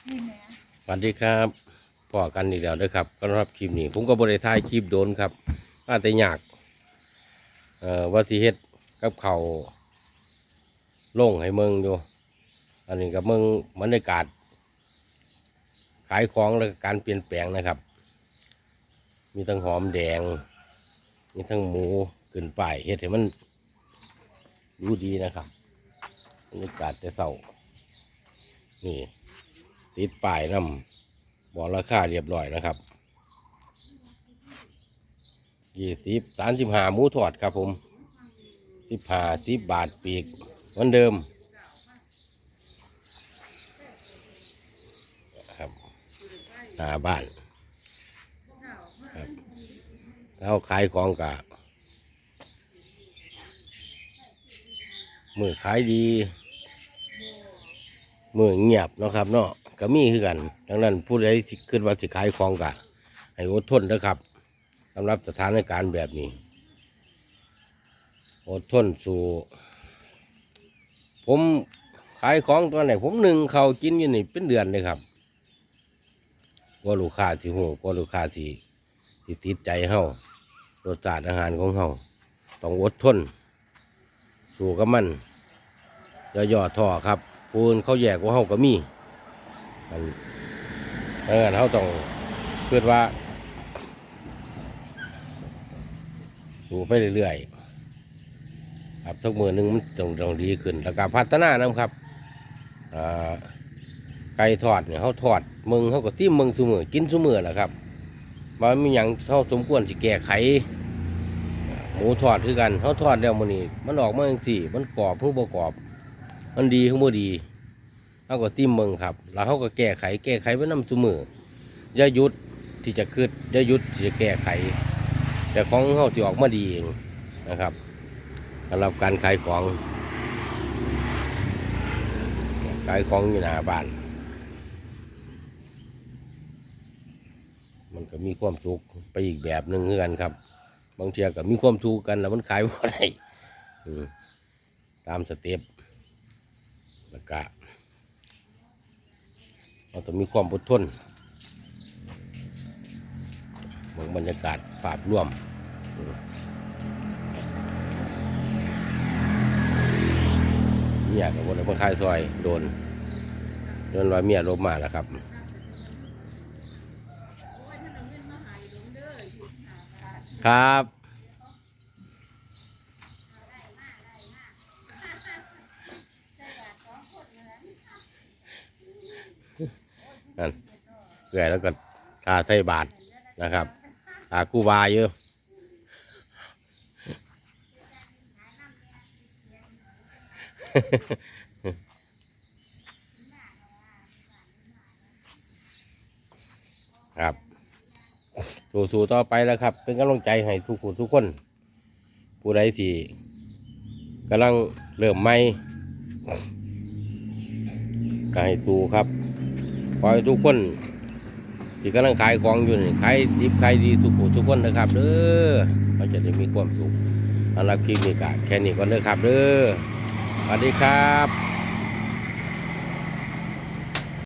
สวัสดีครับพ่อกันอีกแล้วด้อครับก็รับคลิปนี้ ผมก็บริถ่ายคลิปโดนครับอาจจะยากเอ่อว่าสิเฮ็ดกับเขาวลงให้เมืองอยู่ อันนี้กับเมืองบรรยากาศ ขายของและการเปลี่ยนแปลงนะครับ มีทั้งหอมแดง มีทั้งหมูขึ้นป้ายเฮ็ดให้มันดูดีนะครับบรรยากาศจะเศร้านี่ ติดป้ายนำบอกราคาเรียบร้อยนะครับยี่สิบสามสิบห้าหมูทอดครับผมสิบห้าสิบบาทปีกเหมือนเดิมครับหน้าบ้านครับแล้วขายของกะมือขายดี มือเงียบนะครับเนาะ ก็มีคือกัน ดังนั้นผู้ใดที่คิดว่าสิขายของกะให้อดทนนะครับสำหรับสถานการณ์แบบนี้อดทนสู่ ผมขายของตอนไหนผมหนึ่งเขาวกินอยู่นี่เป็นเดือนเลยครับกว่าลูกค้าสิหูกว่าลูกค้าสิสิติดใจเฮารสชาติอาหารของเฮาต้องอดทน สู่กับมันอย่าย่อท้อครับปูนเขาแยกว่าเฮาก็มี มันดังนั้นเขาต้องเพื่อว่า สู่ไปเรื่อยๆครับทุกมือหนึ่งมันต้องต้องดีขึ้นแล้วก็พัฒนานะครับไก่ทอดเนี่ยเขาทอดมึงเขาก็ซิมมึงซุมือกินซุมือแหละครับว่ามีอย่างเขาสมควรสิแก้ไขหมูทอดคือกันเขาทอดแล้วมันนี่มันออกมาอย่างสี่ มันกรอบเพิ่งประกรอบ มันดีขึ้นบ่ดี เขาก็จิ้มเมืองครับ แล้วเขาก็แก้ไข แก้ไขไว้นำซุมืออย่าหยุดที่จะคืดอย่าหยุดที่จะแก้ไข แต่ของเขาสิออกมาดีเองนะครับสำหรับการขายของขายของอยู่หน้าบ้าน มันก็มีความสุขไปอีกแบบหนึ่งคือกันครับ บางเทีก็มีความทุกข์กันแล้วมันขายบ่ได้ตามสเต็ปแล้วก็ เราต้องมีความอดทนมองบรรยากาศภาพร่วมเมียกับคนมาขายซอยโดนโดนว่าเมียลบมาแล้วครับครับ นั่นเกลือแล้วก็ทาใส่บาทนะครับทากู้บาเยอะครับสู้ๆต่อไปแล้วครับ เป็นกำลังใจให้ทุกคนทุกคน ผู้ใดที่กำลังเริ่มใหม่ก็ให้สู้ครับ ขอให้ทุกคนที่กำลังขายของอยู่นี่ขายดีขายดีทุกผู้ทุกคนนะครับเด้อเราจะได้มีความสุขสำหรับคลิปนี้ก็แค่นี้ก่อนเด้อครับเด้อสวัสดีครับ